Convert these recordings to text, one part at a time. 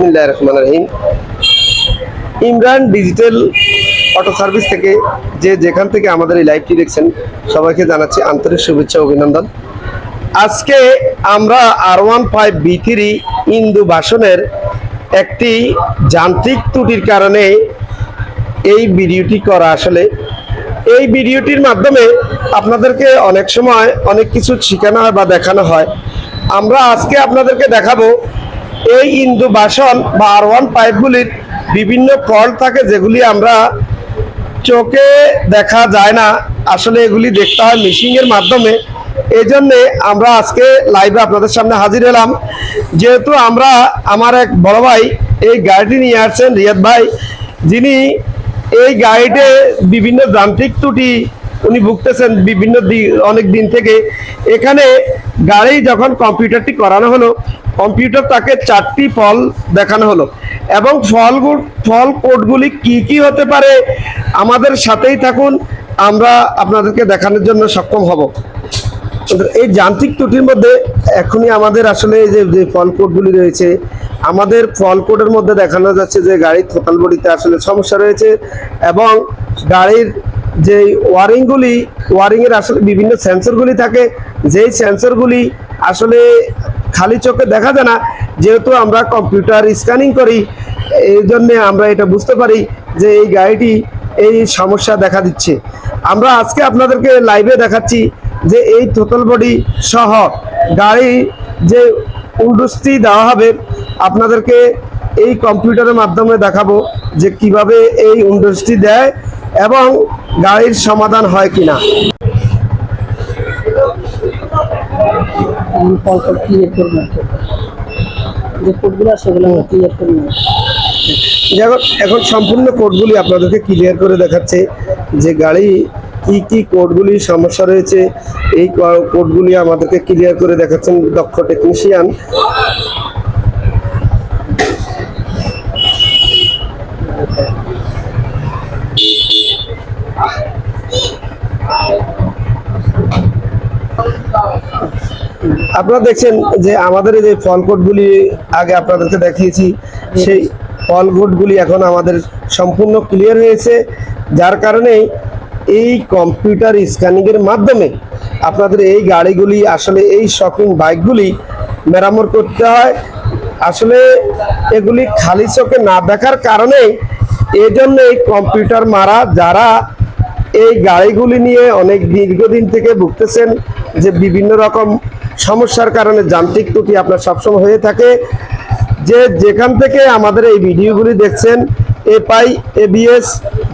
রহমানির Rahim. Imran digital auto service থেকে যে যেখান থেকে আমাদের এই লাইভটি দেখছেন, সবাইকে জানাচ্ছি আন্তরিক শুভেচ্ছা, অভিনন্দন। আজকে আমরা R one five B three ইন্দু বাসনের একটি যান্ত্রিক ত্রুটির কারণে এই ভিডিওটি করা আসলে। এই ভিডিওটির মাধ্যমে আপনাদেরকে অনেক সময় অনেক কিছু শেখানো হয় বা দেখানো হয়। আমরা আজকে আপনাদেরকে দেখাবো এই ইন্দু বাসন বা আর ওয়ান পাইপগুলির বিভিন্ন ফল্ট থাকে যেগুলি আমরা চোখে দেখা যায় না। আসলে এগুলি দেখতে হয় মেশিনের মাধ্যমে। এই জন্যে আমরা আজকে লাইভে আপনাদের সামনে হাজির হলাম। যেহেতু আমরা আমার এক বড় ভাই এই গাড়িটি নিয়ে আসছেন, রিয়াদ ভাই, যিনি এই গাড়িতে বিভিন্ন যান্ত্রিক ত্রুটি উনি ভুগতেছেন বিভিন্ন অনেক দিন থেকে। এখানে গাড়ি যখন কম্পিউটারটি করানো হলো কম্পিউটার তাকে চারটি ফল দেখানো হলো। এবং ফলগুলো ফল কোডগুলি কি কি হতে পারে আমাদের সাথেই থাকুন, আমরা আপনাদেরকে দেখানোর জন্য সক্ষম হব। এই যান্ত্রিক ত্রুটির মধ্যে এখনই আমাদের আসলে যে যে ফল কোডগুলি রয়েছে, আমাদের ফল কোডের মধ্যে দেখানো যাচ্ছে যে গাড়ির থোতাল বডিতে আসলে সমস্যা রয়েছে এবং গাড়ির যে ওয়ারিংগুলি, ওয়ারিংয়ের আসলে বিভিন্ন সেন্সরগুলি থাকে। যেই সেন্সরগুলি আসলে খালি চোখে দেখা যায় না, যেহেতু আমরা কম্পিউটার স্ক্যানিং করি, এই জন্যে আমরা এটা বুঝতে পারি যে এই গাড়িটি এই সমস্যা দেখা দিচ্ছে। আমরা আজকে আপনাদেরকে লাইভে দেখাচ্ছি যে এই টোটাল বডি সহ গাড়ি যে উন্ডুস্তি দেওয়া হবে, আপনাদেরকে এই কম্পিউটারের মাধ্যমে দেখাবো যে কীভাবে এই উন্ডুস্তি দেয় এবং গাড়ির সমাধান হয় কিনা। আমি ফল ফল ক্লিয়ার করব যে কোডগুলো সেগুলো আমরা ক্লিয়ার করব এখন এখন সম্পূর্ণ কোডগুলি আপনাদেরকে ক্লিয়ার করে দেখাচ্ছে যে গাড়ি কি কি কোডগুলি সমস্যা রয়েছে। এই কোডগুলি আমাদেরকে ক্লিয়ার করে দেখাচ্ছেন দক্ষ টেকনিশিয়ান আপনারা দেখছেন যে আমাদের এই যে ফল কোডগুলি আগে আপনাদেরকে দেখিয়েছি, সেই ফল কোডগুলি এখন আমাদের সম্পূর্ণ ক্লিয়ার হয়েছে। যার কারণে এই কম্পিউটার স্ক্যানিংয়ের মাধ্যমে আপনাদের এই গাড়িগুলি, আসলে এই শপিং বাইকগুলি মেরামত করতে হয়। আসলে এগুলি খালি চোখে না দেখার কারণে এই জন্য এই কম্পিউটার মারা, যারা এই গাড়িগুলি নিয়ে অনেক দীর্ঘদিন থেকে ভুগতেছেন যে বিভিন্ন রকম সমস্যার কারণে যান্ত্রিক ত্রুটি আপনার সবসময় হয়ে থাকে। যে যেখান থেকে আমাদের এই ভিডিওগুলি দেখছেন এপাই এবিএস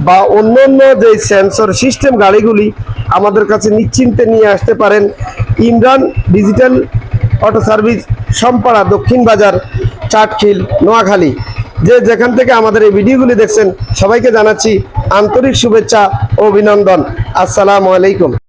বা অন্যান্য যে সেন্সর সিস্টেম গাড়িগুলি আমাদের কাছে নিশ্চিন্তে নিয়ে আসতে পারেন। Imran digital auto service, Sampara, দক্ষিণ বাজার, চাটখিল, নোয়াখালী। যে যেখান থেকে আমাদের এই ভিডিওগুলি দেখছেন, সবাইকে জানাচ্ছি আন্তরিক শুভেচ্ছা ও অভিনন্দন। আসসালামু আলাইকুম।